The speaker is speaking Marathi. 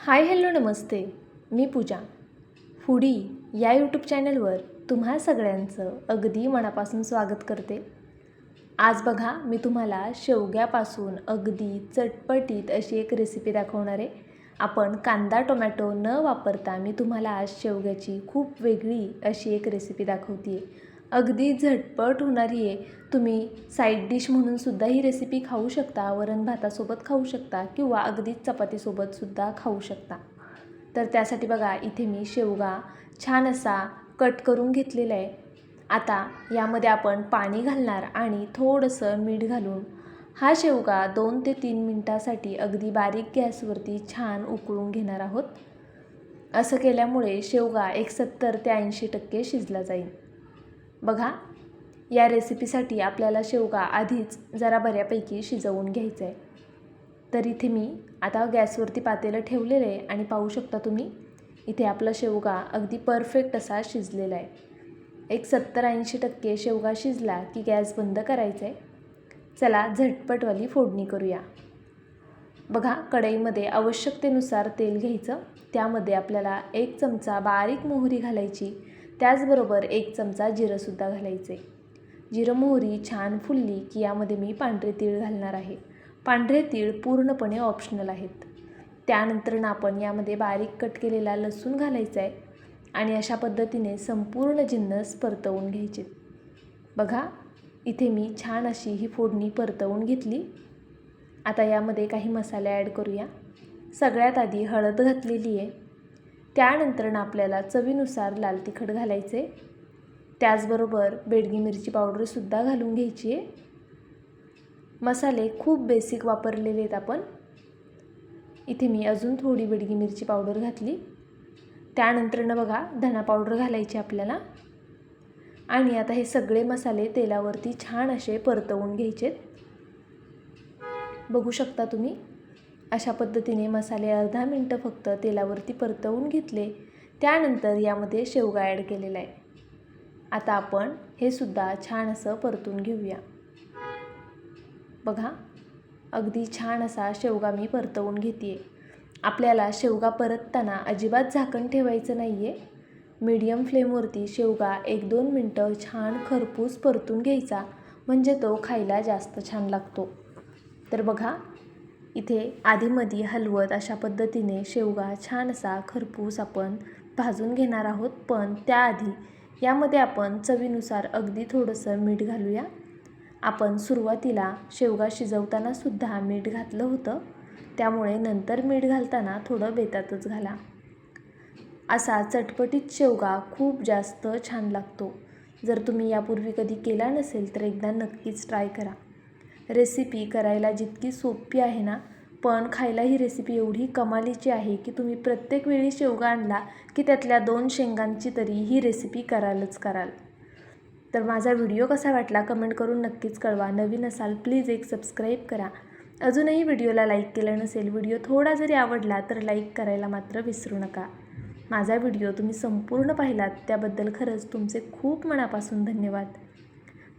हाय हॅलो नमस्ते मी पूजा. फुडी या यूट्यूब चॅनलवर तुम्हा सगळ्यांचं अगदी मनापासून स्वागत करते. आज बघा मी तुम्हाला शेवग्यापासून अगदी चटपटीत अशी एक रेसिपी दाखवणार आहे. आपण कांदा टोमॅटो न वापरता मी तुम्हाला आज शेवग्याची खूप वेगळी अशी एक रेसिपी दाखवते आहे अगदी झटपट होणारी आहे. तुम्ही साईड डिश म्हणून सुद्धा ही रेसिपी खाऊ शकता वरण भातासोबत खाऊ शकता किंवा अगदीच चपातीसोबतसुद्धा खाऊ शकता. तर त्यासाठी बघा इथे मी शेवगा छान असा कट करून घेतलेला आहे. आता यामध्ये आपण पाणी घालणार आणि थोडंसं मीठ घालून हा शेवगा दोन ते तीन मिनटासाठी अगदी बारीक गॅसवरती छान उकळून घेणार आहोत. असं केल्यामुळे शेवगा एक सत्तर ते ऐंशी टक्के शिजला जाईल. बघा या रेसिपीसाठी आपल्याला शेवगा आधीच जरा बऱ्यापैकी शिजवून घ्यायचं आहे तर इथे मी आता गॅसवरती पातेलं ठेवलेलं आहे आणि पाहू शकता तुम्ही इथे आपला शेवगा अगदी परफेक्ट असा शिजलेला आहे. एक सत्तर ऐंशी टक्के शेवगा शिजला की गॅस बंद करायचा आहे चला झटपटवाली फोडणी करूया. बघा कढईमध्ये आवश्यकतेनुसार तेल घ्यायचं. त्यामध्ये आपल्याला एक चमचा बारीक मोहरी घालायची. त्याचबरोबर एक चमचा जिरंसुद्धा घालायचे. जिरं मोहरी छान फुलली की यामध्ये मी पांढरे तीळ घालणार आहे. पांढरे तीळ पूर्णपणे ऑप्शनल आहेत. त्यानंतर आपण यामध्ये बारीक कट केलेला लसूण घालायचा आहे आणि अशा पद्धतीने संपूर्ण जिन्नस परतवून घ्यायचे. बघा इथे मी छान अशी ही फोडणी परतवून घेतली. आता यामध्ये काही मसाले ॲड करूया. सगळ्यात आधी हळद घातलेली आहे त्यानंतर आपल्याला चवीनुसार लाल तिखट घालायचे. त्याचबरोबर बेडगी मिरची पावडरसुद्धा घालून घ्यायची आहे. मसाले खूप बेसिक वापरलेले आहेत आपण. इथे मी अजून थोडी बेडगी मिरची पावडर घातली. त्यानंतरनं बघा धना पावडर घालायची आपल्याला. आणि आता हे सगळे मसाले तेलावरती छान असे परतवून घ्यायचेत. बघू शकता तुम्ही. अशा पद्धतीने मसाले अर्धा मिनटं फक्त तेलावरती परतवून घेतले. त्यानंतर यामध्ये शेवगा ॲड केलेला आहे. आता आपण हे सुद्धा छान असं परतून घेऊया. बघा अगदी छान असा शेवगा मी परतवून घेते आपल्याला शेवगा परतताना अजिबात झाकण ठेवायचं नाही आहे मीडियम फ्लेमवरती शेवगा एक दोन मिनटं छान खरपूस परतून घ्यायचा म्हणजे तो खायला जास्त छान लागतो. तर बघा इथे आधीमध्ये हलवत अशा पद्धतीने शेवगा छान असा खरपूस आपण भाजून घेणार आहोत. पण त्याआधी यामध्ये आपण चवीनुसार अगदी थोडंसं मीठ घालूया. आपण सुरुवातीला शेवगा शिजवताना सुद्धा मीठ घातलं होतं. त्यामुळे नंतर मीठ घालताना थोडं बेतातच घाला. असा चटपटीत शेवगा खूप जास्त छान लागतो. जर तुम्ही यापूर्वी कधी केला नसेल तर एकदा नक्कीच ट्राय करा. रेसिपी करायला जितकी सोपी आहे ना पण खायला ही रेसिपी एवढी कमालीची आहे की तुम्ही प्रत्येक वेळी शेवगा आणला की त्यातल्या दोन शेंगांची तरी ही रेसिपी करालच कराल. तर माझा व्हिडिओ कसा वाटला कमेंट करून नक्कीच कळवा. नवीन असाल प्लीज एक सबस्क्राईब करा. अजूनही व्हिडिओला लाईक केलं नसेल व्हिडिओ थोडा जरी आवडला तर लाईक करायला मात्र विसरू नका. माझा व्हिडिओ तुम्ही संपूर्ण पाहिलात त्याबद्दल खरंच तुमचे खूप मनापासून धन्यवाद.